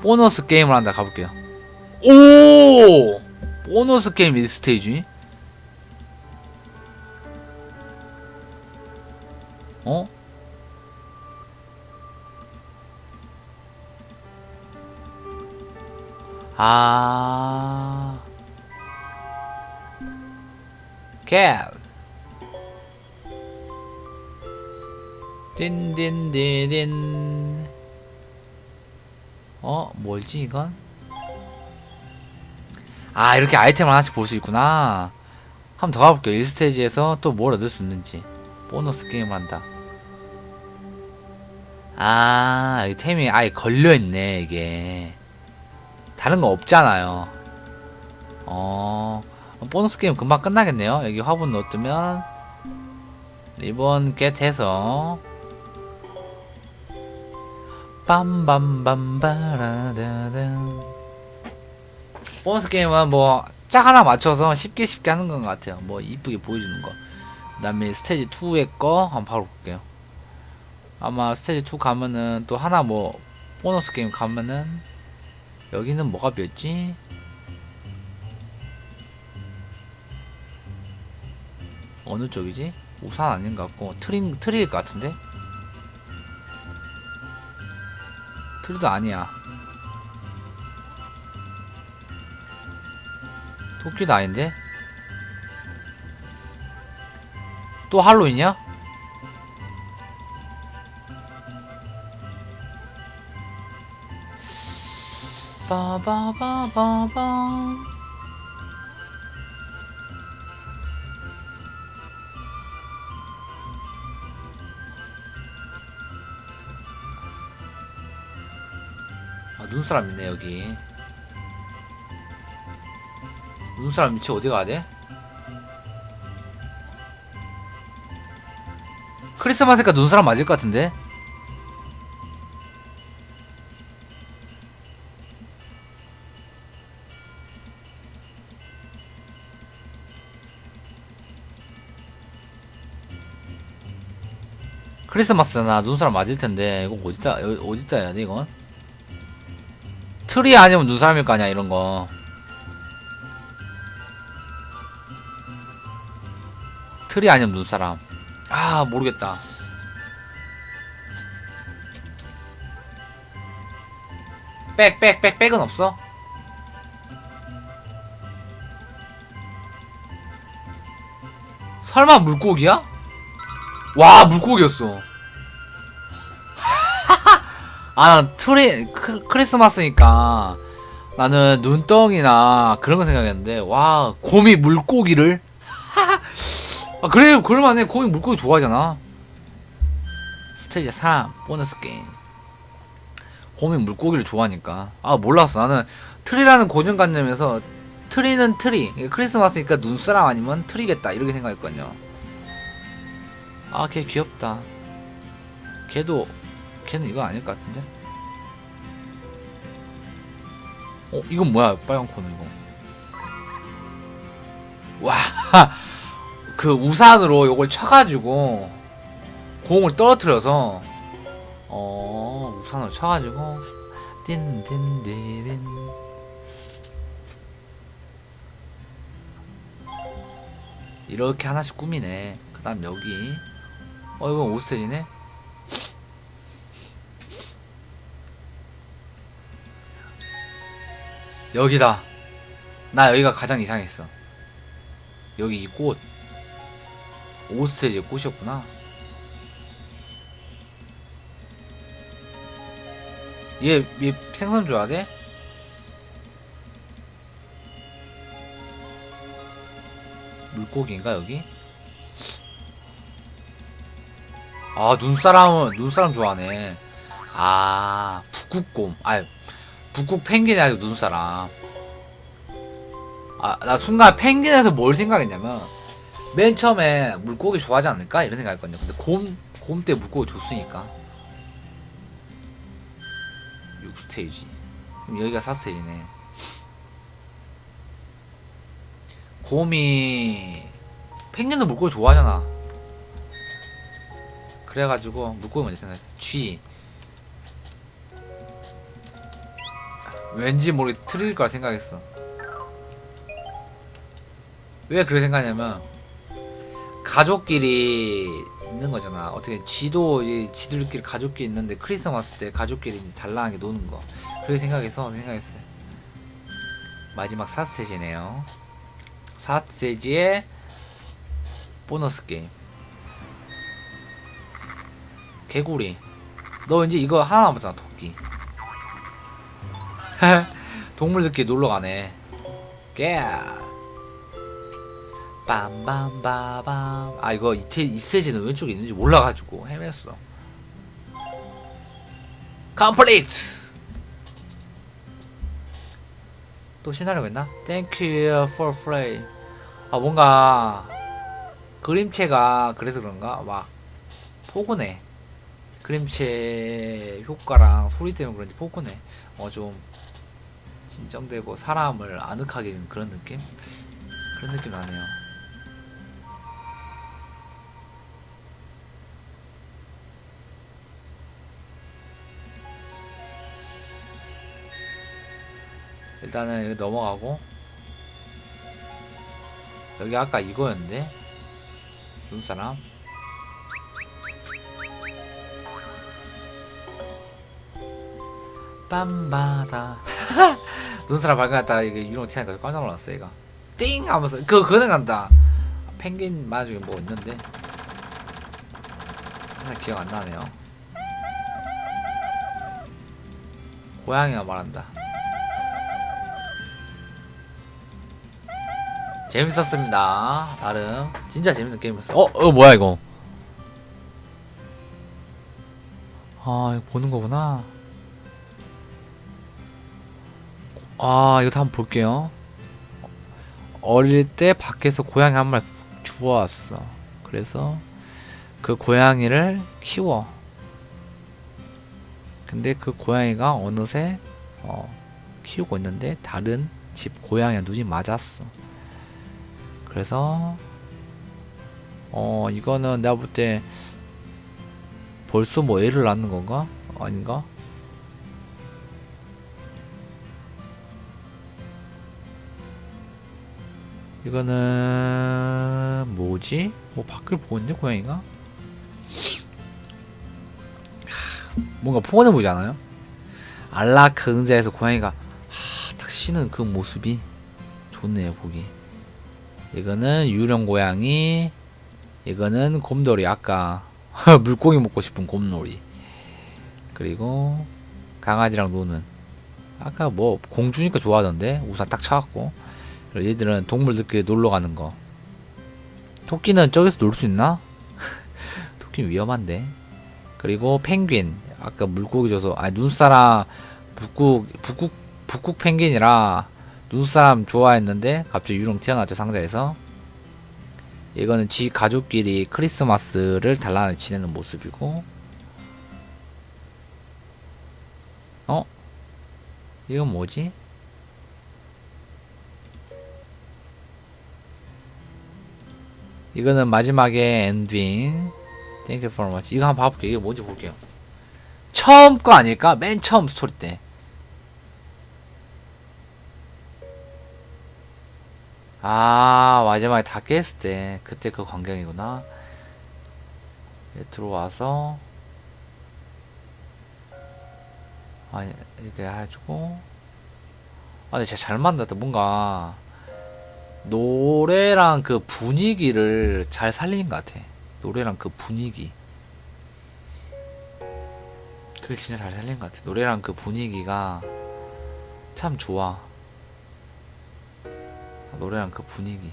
보너스 게임을 한다 가볼게요. 오! 보너스 게임 1스테이지? 어? 아. cat 딘딘디딘 어? 뭘지 이건? 아 이렇게 아이템을 하나씩 볼 수 있구나 한 번 더 가볼게요 1스테이지에서 또 뭘 얻을 수 있는지 보너스 게임을 한다 아, 이 템이 아예 걸려있네, 이게. 다른 거 없잖아요. 어, 보너스 게임 금방 끝나겠네요. 여기 화분 넣어두면, 리본 겟 해서, 빰빰빰바라다단. 보너스 게임은 뭐, 짝 하나 맞춰서 쉽게 쉽게 하는 것 같아요. 뭐, 이쁘게 보여주는 거. 그 다음에 스테이지 2의 거, 한번 바로 볼게요. 아마 스테이지 2 가면은 또 하나 뭐 보너스 게임 가면은 여기는 뭐가 비었지? 어느 쪽이지? 우산 아닌 것 같고 트린 트리일 것 같은데? 트리도 아니야. 토끼도 아닌데? 또 할로윈이야? 빠바바바바 눈사람 있네 여기 눈사람 위치 어디 가야 돼? 크리스마스니까 눈사람 맞을 것 같은데? 크리스마스잖아 눈사람 맞을 텐데 이거 어디다 어디다 해야 돼 이건 트리 아니면 눈사람일 거 아니야 이런 거. 트리 아니면 눈사람. 아 모르겠다. 백 백 백 백은 없어? 설마 물고기야? 와 물고기였어 아 트리 크, 크리스마스니까 나는 눈덩이나 그런 거 생각했는데 와 곰이 물고기를? 아 그래 그럴만해 곰이 물고기 좋아하잖아. 스테이지 3 보너스 게임. 곰이 물고기를 좋아하니까. 아 몰랐어. 나는 트리라는 고정관념에서 트리는 트리 크리스마스니까 눈사람 아니면 트리겠다 이렇게 생각했거든요. 아, 걔 귀엽다. 걔도 걔는 이거 아닐 것 같은데. 어, 이건 뭐야? 빨간 코는 이거. 와, 그 우산으로 요걸 쳐가지고 공을 떨어뜨려서 어 우산으로 쳐가지고 딘딘디딘 이렇게 하나씩 꾸미네. 그 다음 여기 어 이건 오스테이네 여기다 나 여기가 가장 이상했어 여기 이 꽃 오스테이지 꽃이었구나 얘, 얘 생선 돼? 물고기인가 여기? 아 눈사람은 눈사람 좋아하네. 아 북극곰. 아 북극 펭귄이 아니고 눈사람. 아 나 순간 펭귄에서 뭘 생각했냐면 맨 처음에 물고기 좋아하지 않을까 이런 생각했거든요. 근데 곰 곰 때 물고기 줬으니까 6스테이지. 그럼 여기가 4스테이지네. 곰이 펭귄도 물고기 좋아하잖아. 그래가지고 물고기 먼저 생각했어. 쥐. 왠지 모르게 틀릴 거라 생각했어. 왜 그렇게 생각하냐면 가족끼리 있는 거잖아. 어떻게 이 지들끼리 가족끼리 있는데 크리스마스 때 가족끼리 달랑하게 노는 거. 그렇게 생각해서 생각했어요. 마지막 4스테이지네요. 4스테이지의 보너스 게임. 개구리. 너 왠지 이거 하나 남았잖아, 토끼. 동물들끼리 놀러 가네. 깨. 빰빰빠밤. 아 이거 이체 이세지는 왼쪽에 있는지 몰라가지고 헤맸어. 컴플리트. 또 시나리오가 있나? Thank you for play. 아 뭔가 그림체가 그래서 그런가 막 포근해. 그림체 효과랑 소리 때문에 그런지 포근해. 어좀 진정되고 사람을 아늑하게 하는 그런 느낌? 그런 느낌 나네요. 일단은 여기 넘어가고 여기 아까 이거였는데 눈사람 빰바다 눈사람 발견했다가 이게 유령 튀니까 깜짝 놀랐어 얘가. 띵 하면서. 그거 그거 생각난다. 펭귄 만화 중에 뭐 있는데? 하나 기억 안 나네요. 고양이가 말한다. 재밌었습니다. 나름. 진짜 재밌는 게임이었어. 어? 어 뭐야 이거? 아 이거 보는 거구나 아다 한번 볼게요 어릴 때 밖에서 고양이 한 마리 주워왔어 그래서 그 고양이를 키워 근데 그 고양이가 어느새 어, 키우고 있는데 다른 집 고양이가 눈이 맞았어 그래서 어 이거는 내가 볼 때 벌써 뭐 애를 낳는 건가? 아닌가? 이거는 뭐지? 뭐 밖을 보는데 고양이가? 하, 뭔가 포근해 보이지 않아요? 안락한 의자에서 고양이가 하, 딱 쉬는 그 모습이 좋네요 보기 이거는 유령 고양이 이거는 곰돌이 아까 물고기 먹고 싶은 곰돌이 그리고 강아지랑 노는 아까 뭐 공주니까 좋아하던데 우산 딱 쳐갖고 얘들은 동물들끼리 놀러 가는 거 토끼는 저기서 놀 수 있나? 토끼 위험한데 그리고 펭귄 아까 물고기 줘서 아 눈사람 북극 북극 북극 펭귄이라 눈사람 좋아했는데 갑자기 유령 튀어나왔죠 상자에서 이거는 지 가족끼리 크리스마스를 달라나 지내는 모습이고 어? 이건 뭐지? 이거는 마지막에 엔딩. Thank you for much. 이거 한번 봐볼게요. 이게 뭔지 볼게요. 처음 거 아닐까? 맨 처음 스토리 때. 아 마지막에 다 깼을 때. 그때 그 광경이구나. 예, 들어와서. 아 이렇게 해가지고. 아 근데 진짜 잘 만들었다 뭔가 노래랑 그 분위기를 잘 살린 것 같아. 노래랑 그 분위기. 그걸 진짜 잘 살린 것 같아. 노래랑 그 분위기가 참 좋아. 노래랑 그 분위기.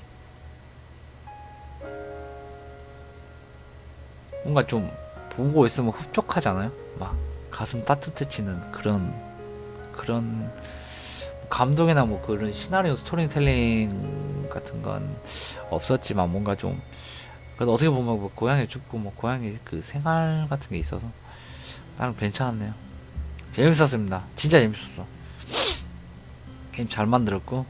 뭔가 좀 보고 있으면 흡족하잖아요? 막 가슴 따뜻해지는 그런 그런 감동이나 뭐 그런 시나리오 스토리텔링 같은 건 없었지만 뭔가 좀 그래도 어떻게 보면 뭐 고양이 죽고 뭐 고양이 그 생활 같은 게 있어서 나름 괜찮았네요. 재밌었습니다. 진짜 재밌었어. 게임 잘 만들었고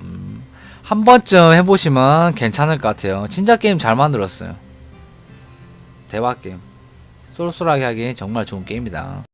음, 한 번쯤 해보시면 괜찮을 것 같아요. 진짜 게임 잘 만들었어요. 대박 게임. 쏠쏠하게 하기 정말 좋은 게임이다